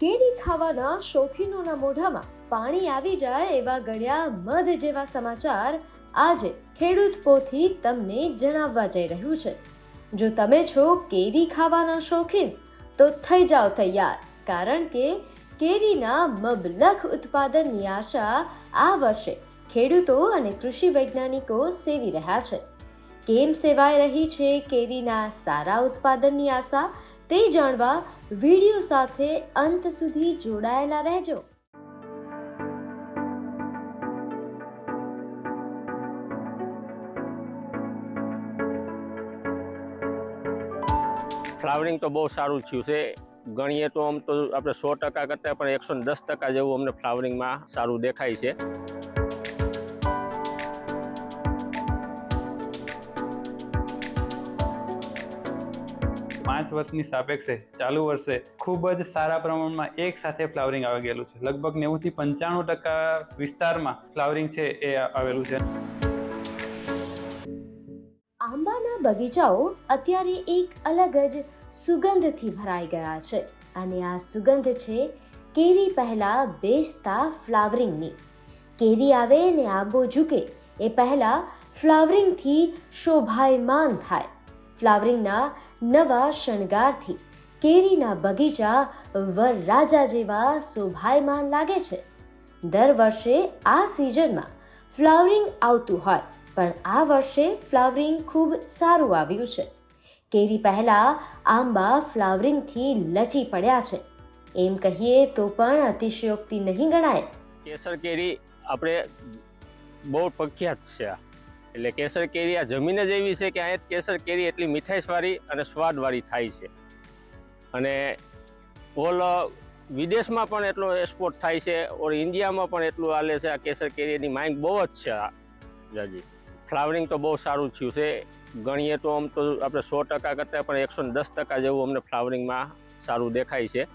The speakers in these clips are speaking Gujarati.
કેરી ખાવાના શોખીનોના મોઢામાં પાણી આવી જાય એવા ગળ્યા મધ જેવા સમાચાર આજે ખેડૂત પોથી તમને જણાવવા જઈ રહ્યું છે. જો તમે છો કેરી ખાવાના શોખીન, તો થઈ જાઓ તૈયાર, કારણ કે કેરીના મબલખ ઉત્પાદનની આશા આ વર્ષે ખેડૂતો અને કૃષિ વૈજ્ઞાનિકો સેવી રહ્યા છે. કેમ સેવાઈ રહી છે કેરીના સારા ઉત્પાદનની આશા? તે જાણવા વીડિયો સાથે અંત સુધી જોડાયેલા રહેજો. ફ્લાવરિંગ તો બહુ સારું થયું છે. ગણીએ તો આમ તો આપણે સો ટકા કરતાં પણ એકસો દસ ટકા જેવું અમને ફ્લાવરિંગમાં સારું દેખાય છે. પાંચ વર્ષની સાપેક્ષે ચાલુ વર્ષે ખૂબ જ સારા પ્રમાણમાં એક સાથે ફ્લાવરિંગ આવી ગયેલું છે. લગભગ નેવુંથી પંચાણું ટકા વિસ્તારમાં ફ્લાવરિંગ છે એ આવેલું છે. આંબાના બગીચાઓ અત્યારે એક અલગ જ સુગંધથી ભરાઈ ગયા છે અને આ સુગંધ છે કેરી પહેલા બેસતા ફ્લાવરિંગની. કેરી આવે ને આંબો ઝૂકે એ પહેલા ફ્લાવરિંગથી શોભાયમાન થાય. ફ્લાવરિંગના નવા શણગારથી કેરીના બગીચા વરરાજા જેવા શોભાયમાન લાગે છે. દર વર્ષે આ સિઝનમાં ફ્લાવરિંગ આવતું હોય, પણ આ વર્ષે ફ્લાવરિંગ ખૂબ સારું આવ્યું છે. કેરી પહેલા આંબા ફ્લાવરિંગથી લચી પડ્યા છે. એમ કહીએ તો પણ અતિશયોક્તિ નહીં ગણાય. કેસર કેરી આપણે બહુ પ્રખ્યાત છે. એટલે કેસર કેરી આ જમીન જ એવી છે કે અહીંયા કેસર કેરી એટલી મીઠાઈશવાળી અને સ્વાદવાળી થાય છે. અને ઓલ વિદેશમાં પણ એટલો એક્સપોર્ટ થાય છે, ઓર ઇન્ડિયામાં પણ એટલું હાલે છે, આ કેસર કેરીની માંગ બહુ જ છે આ જાજી ફ્લાવરિંગ તો બહુ સારું થયું છે. ગણીએ તો આમ તો આપણે સો ટકા કરતાં પણ એકસો દસ ટકા જેવું અમને ફ્લાવરિંગમાં સારું દેખાય છે.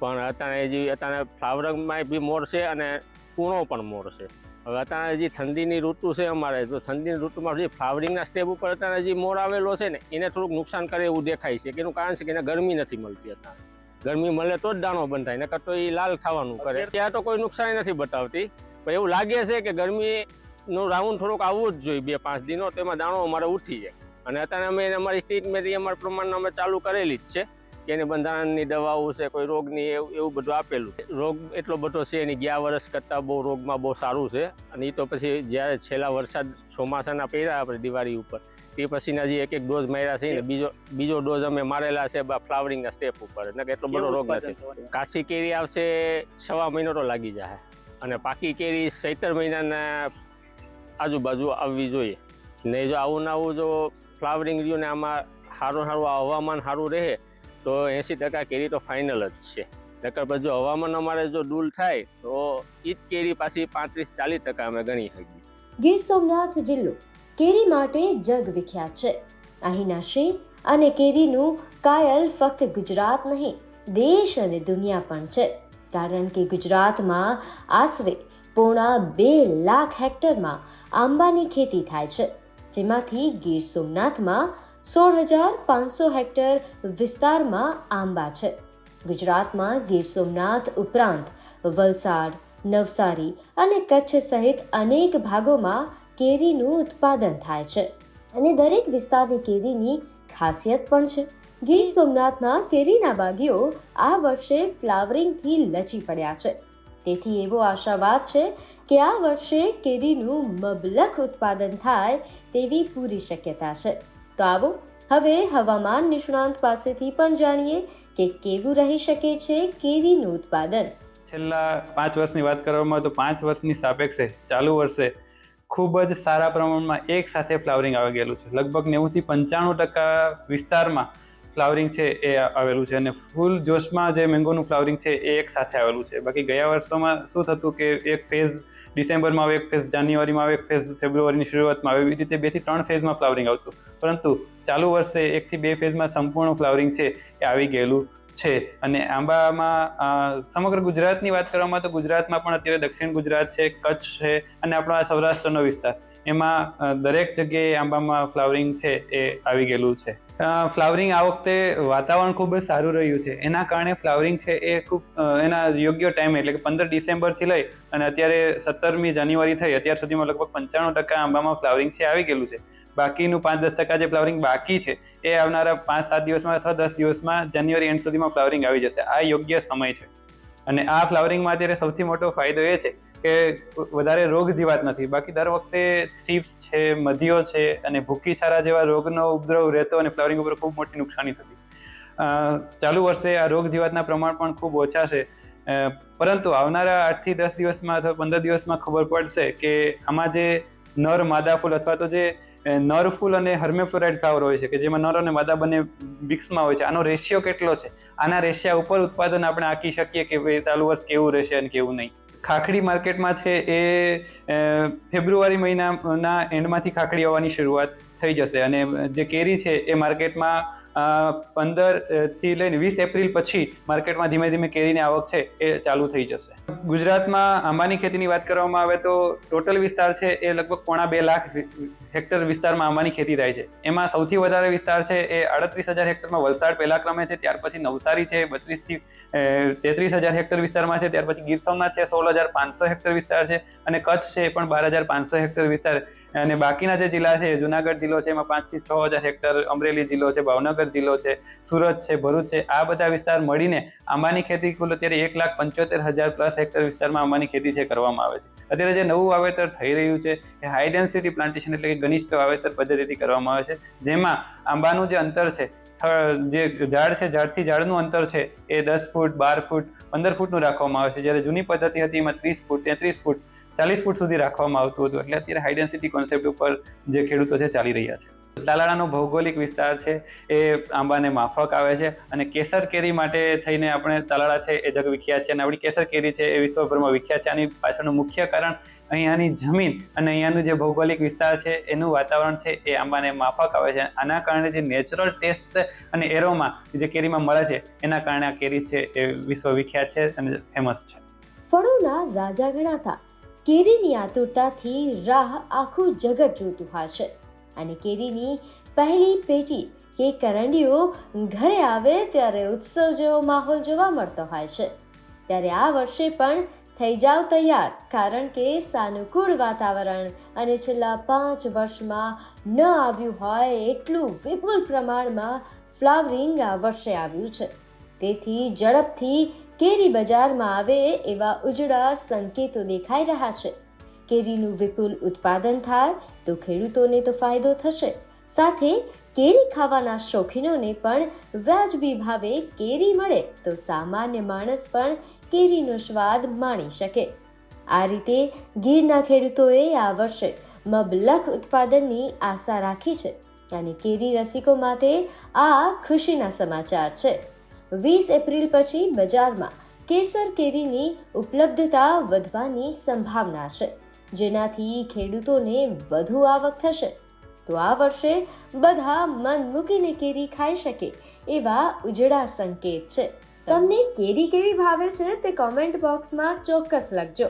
પણ અત્યારે હજી અત્યારે ફ્લાવરિંગમાં બી મોર છે અને કૂણો પણ મોર છે. હવે અત્યારે હજી ઠંડીની ઋતુ છે અમારે, તો ઠંડીની ઋતુમાં હજી ફ્લાવરિંગના સ્ટેપ ઉપર અત્યારે હજી મોર આવેલો છે ને, એને થોડુંક નુકસાન કરે એવું દેખાય છે, કે એનું કારણ છે કે એને ગરમી નથી મળતી અત્યારે. ગરમી મળે તો જ દાણો બંધ થાય નકર તો એ લાલ ખાવાનું કરે. ત્યાં તો કોઈ નુકસાન નથી બતાવતી, પણ એવું લાગે છે કે ગરમીનું રાઉન્ડ થોડુંક આવવું જ જોઈએ બે પાંચ દિનો, તો એમાં દાણો અમારે ઉઠી જાય. અને અત્યારે અમે અમારી ટ્રીટમેન્ટ અમારા પ્રમાણમાં અમે ચાલુ કરેલી જ છે. કે એને બંધારણની દવાઓ છે કોઈ રોગની એવું એવું બધું આપેલું રોગ એટલો બધો છે એની ગયા વર્ષ કરતાં બહુ રોગમાં બહુ સારું છે અને એ તો પછી જ્યારે છેલ્લા વરસાદ ચોમાસાના પહેર્યા આપણે દિવાળી ઉપર તે પછીના જે એક એક ડોઝ માર્યા છે ને બીજો બીજો ડોઝ અમે મારેલા છે ફ્લાવરિંગના સ્ટેપ ઉપર. એટલે કે એટલો બધો રોગ નથી. કાચી કેરી આવશે સવા મહિનો તો લાગી જાય અને પાકી કેરી સત્તર મહિનાના આજુબાજુ આવવી જોઈએ. ને જો આવું ને આવું જો ફ્લાવરિંગ રહ્યું ને આમાં સારું સારું હવામાન સારું રહે તો એંસી ટકા કેરી તો ફાઇનલ જ છે. નકર પછી જો હવામાન અમારે જો ડૂલ થાય, તો એ કેરી પાછી પાંત્રીસ ચાલીસ ટકા અમે ગણી શકીએ. ગીર સોમનાથ જિલ્લો કેરી માટે જગ વિખ્યાત છે. અહીંના શેપ અને કેરીનું કાયલ ફક્ત ગુજરાત નહીં, દેશ અને દુનિયા પણ છે. કારણ કે ગુજરાતમાં આશરે પોણા બે લાખ હેક્ટરમાં આંબાની ખેતી થાય છે, જેમાંથી ગીર સોમનાથમાં સોળ હજાર પાંચસો હેક્ટર વિસ્તારમાં આંબા છે. ગુજરાતમાં ગીર સોમનાથ ઉપરાંત વલસાડ, નવસારી અને કચ્છ સહિત અનેક ભાગોમાં કેરીનું ઉત્પાદન થાય છે અને દરેક વિસ્તારની કેરીની ખાસિયત પણ છે. ગીર સોમનાથના કેરીના બાગીઓ આ વર્ષે ફ્લાવરિંગથી લચી પડ્યા છે. તેથી એવો આશાવાદ છે કે આ વર્ષે કેરીનું મબલખ ઉત્પાદન થાય તેવી પૂરી શક્યતા છે. તો આવો હવે હવામાન નિષ્ણાંત પાસેથી પણ જાણીએ કે કેવું રહી શકે છે કેરીનું ઉત્પાદન. છેલ્લા પાંચ વર્ષની વાત કરવામાં તો પાંચ વર્ષની સાપેક્ષે ચાલુ વર્ષે ખૂબ જ સારા પ્રમાણમાં એક સાથે ફ્લાવરિંગ આવી ગયેલું છે. લગભગ નેવુંથી પંચાણું ટકા વિસ્તારમાં ફ્લાવરિંગ છે એ આવેલું છે અને ફૂલ જોશમાં જે મેંગોનું ફ્લાવરિંગ છે એ એક સાથે આવેલું છે. બાકી ગયા વર્ષોમાં શું થતું કે એક ફેઝ ડિસેમ્બરમાં આવે, એક ફેઝ જાન્યુઆરીમાં આવે, એક ફેઝ ફેબ્રુઆરીની શરૂઆતમાં આવે, એવી રીતે બેથી ત્રણ ફેઝમાં ફ્લાવરિંગ આવતું. પરંતુ ચાલુ વર્ષે એકથી બે ફેઝમાં સંપૂર્ણ ફ્લાવરિંગ છે એ આવી ગયેલું છે. અને આંબામાં સમગ્ર ગુજરાતની વાત કરવામાં તો ગુજરાતમાં પણ અત્યારે દક્ષિણ ગુજરાત છે, કચ્છ છે અને આપણો સૌરાષ્ટ્રનો વિસ્તાર. એમાં દરેક જગ્યાએ આંબામાં ફ્લાવરિંગ છે એ આવી ગયેલું છે. ફ્લાવરિંગ આ વખતે વાતાવરણ ખૂબ જ સારું રહ્યું છે. એના કારણે ફ્લાવરિંગ છે એ ખૂબ એના યોગ્ય ટાઈમે એટલે કે પંદર ડિસેમ્બરથી લઈ અને અત્યારે સત્તરમી જાન્યુઆરી થઈ, અત્યાર સુધીમાં લગભગ પંચાણું ટકા આંબામાં ફ્લાવરિંગ છે, આવી ગયેલું છે. બાકીનું પાંચ દસ ટકા જે ફ્લાવરિંગ બાકી છે, એ આવનારા પાંચ સાત દિવસમાં અથવા દસ દિવસમાં જાન્યુઆરી એન્ડ સુધીમાં ફ્લાવરિંગ આવી જશે. આ યોગ્ય સમય છે. અને આ ફ્લાવરિંગમાં અત્યારે સૌથી મોટો ફાયદો એ છે કે વધારે રોગ જીવાત નથી. બાકી દર વખતે થ્રીપ્સ છે, મધીઓ છે અને ભૂકી છારા જેવા રોગનો ઉપદ્રવ રહેતો અને ફ્લાવરિંગ ઉપર ખૂબ મોટી નુકસાની થતી. ચાલુ વર્ષે આ રોગ જીવાતના પ્રમાણ પણ ખૂબ ઓછા છે. પરંતુ આવનારા આઠથી દસ દિવસમાં અથવા પંદર દિવસમાં ખબર પડશે કે આમાં જે નર માદા ફૂલ અથવા તો જે નર ફૂલ અને હર્મેફ્લોરાઇડ ફ્લાવર હોય છે કે જેમાં નર અને માદા બંને મિક્સમાં હોય છે, આનો રેશિયો કેટલો છે? આના રેશિયા ઉપર ઉત્પાદન આપણે આંકી શકીએ કે ચાલુ વર્ષ કેવું રહેશે અને કેવું નહીં. ખાખડી માર્કેટમાં છે એ ફેબ્રુઆરી મહિનાના એન્ડમાંથી ખાખડી આવવાની શરૂઆત થઈ જશે. અને જે કેરી છે એ માર્કેટમાં પંદરથી લઈને વીસ એપ્રિલ પછી માર્કેટમાં ધીમે ધીમે કેરીની આવક છે એ ચાલુ થઈ જશે. ગુજરાતમાં આંબાની ખેતીની વાત કરવામાં આવે તો ટોટલ વિસ્તાર છે એ લગભગ પોણા બે લાખ હેક્ટર વિસ્તારમાં આંબાની ખેતી થાય છે. એમાં સૌથી વધારે વિસ્તાર છે એ આડત્રીસ હજાર હેક્ટરમાં વલસાડ પહેલા ક્રમે છે, ત્યાર પછી નવસારી છે બત્રીસથી તેત્રીસ હજાર હેક્ટર વિસ્તારમાં છે, ત્યાર પછી ગીર સોમનાથ છે, સોળ હજાર પાંચસો હેક્ટર વિસ્તાર છે અને કચ્છ છે એ પણ બાર હજાર પાંચસો હેક્ટર વિસ્તાર અને બાકીના જે જિલ્લા છે, જુનાગઢ જિલ્લો છે, એમાં પાંચથી છ હજાર હેક્ટર અમરેલી જિલ્લો છે, ભાવનગર જિલ્લો છે, સુરત છે, ભરૂચ છે, આ બધા વિસ્તાર મળીને આંબાની ખેતી કુલ અત્યારે એક લાખ પંચોતેર હજાર પ્લસ હેક્ટર વિસ્તારમાં આંબાની ખેતી છે, કરવામાં આવે છે. અત્યારે જે નવું વાવેતર થઈ રહ્યું છે, એ હાઈ ડેન્સિટી પ્લાન્ટેશન એટલે કે ઘનિષ્ઠ વાવેતર પદ્ધતિથી કરવામાં આવે છે, જેમાં આંબાનું જે અંતર છે જે ઝાડ છે, ઝાડથી ઝાડનું અંતર છે, એ દસ ફૂટ, બાર ફૂટ, પંદર ફૂટનું રાખવામાં આવે છે. જ્યારે જૂની પદ્ધતિ હતી, એમાં ત્રીસ ફૂટ, તેત્રીસ ફૂટ, ચાલીસ ફૂટ સુધી રાખવામાં આવતું હતું. એટલે અત્યારે હાઈ કોન્સેપ્ટ ઉપર જે ખેડૂતો છે, ચાલી રહ્યા છે. તાલાળાનો ભૌગોલિક વિસ્તાર છે એ આંબાને માફક આવે છે અને કેસર કેરી માટે થઈને આપણે તાલાળા છે એ જગ વિખ્યાત છે અને આપણી કેસર કેરી છે એ વિશ્વભરમાં વિખ્યાત છે. આની પાછળનું મુખ્ય કારણ અહીંયાની જમીન અને અહીંયાનું જે ભૌગોલિક વિસ્તાર છે એનું વાતાવરણ છે એ આંબાને માફક આવે છે. આના કારણે જે નેચરલ ટેસ્ટ અને એરોમાં જે કેરીમાં મળે છે એના કારણે આ કેરી છે એ વિશ્વ વિખ્યાત છે અને ફેમસ છે. ફળોના રાજા ગણાતા. કેરીની આતુરતાથી રાહ આખું જગત જોતું હશે અને કેરીની પહેલી પેટી કે કરંડીઓ ઘરે આવે ત્યારે ઉત્સવ જેવો માહોલ જોવા મળતો હોય છે. ત્યારે આ વર્ષે પણ થઈ જાવ તૈયાર, કારણ કે સાનુકૂળ વાતાવરણ અને છેલ્લા પાંચ વર્ષમાં ન આવ્યું હોય એટલું વિપુલ પ્રમાણમાં ફ્લાવરિંગ આ વર્ષે આવ્યું છે. તેથી ઝડપથી કેરી બજારમાં આવે એવા ઉજળા સંકેતો દેખાઈ રહ્યા છે. કેરીનું વિપુલ ઉત્પાદન થાય તો ખેડૂતોને તો ફાયદો થશે. સાથે કેરી ખાવાના શોખીનોને પણ વ્યાજબી ભાવે કેરી મળે તો સામાન્ય માણસ પણ કેરીનો સ્વાદ માણી શકે. આ રીતે ગીરના ખેડૂતોએ આ વર્ષે મબલખ ઉત્પાદનની આશા રાખી છે અને કેરી રસિકો માટે આ ખુશીના સમાચાર છે. વીસ એપ્રિલ પછી બજારમાં કેસર કેરીની ઉપલબ્ધતા વધવાની સંભાવના છે. જેનાથી ખેડૂતોને વધુ આવક થશે. તો આ વર્ષે બધા મન મૂકીને કેરી ખાઈ શકે એવા ઉજળા સંકેત છે. તમને કેરી કેવી ભાવે છે તે કોમેન્ટ બોક્સમાં ચોક્કસ લખજો.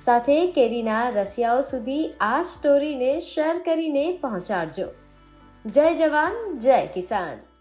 સાથે કેરીના રસિયાઓ સુધી આ સ્ટોરીને શેર કરીને પહોંચાડજો. જય જવાન, જય કિસાન.